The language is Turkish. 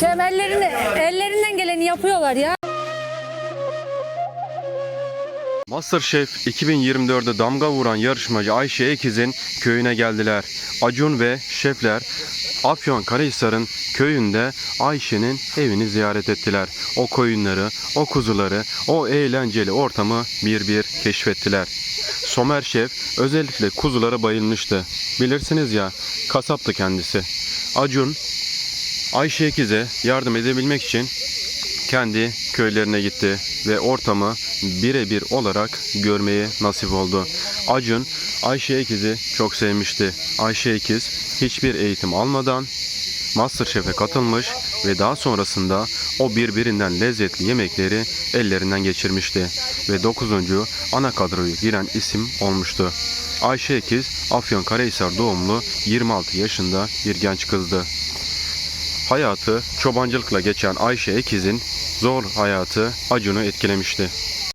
Şey, ellerini, ellerinden geleni yapıyorlar ya. Masterchef 2024'de damga vuran yarışmacı Ayşe Ekiz'in köyüne geldiler. Acun ve şefler Afyonkarahisar'ın köyünde Ayşe'nin evini ziyaret ettiler. O koyunları, o kuzuları, o eğlenceli ortamı bir bir keşfettiler. Somer Şef özellikle kuzulara bayılmıştı. Bilirsiniz ya, kasaptı kendisi. Acun, Ayşe Ekiz'e yardım edebilmek için kendi köylerine gitti ve ortamı birebir olarak görmeye nasip oldu. Acun Ayşe Ekiz'i çok sevmişti. Ayşe Ekiz hiçbir eğitim almadan Masterchef'e katılmış ve daha sonrasında o birbirinden lezzetli yemekleri ellerinden geçirmişti ve 9. ana kadroyu giren isim olmuştu. Ayşe Ekiz Afyonkarahisar doğumlu 26 yaşında bir genç kızdı. Hayatı çobancılıkla geçen Ayşe Ekiz'in zor hayatı Acun'u etkilemişti.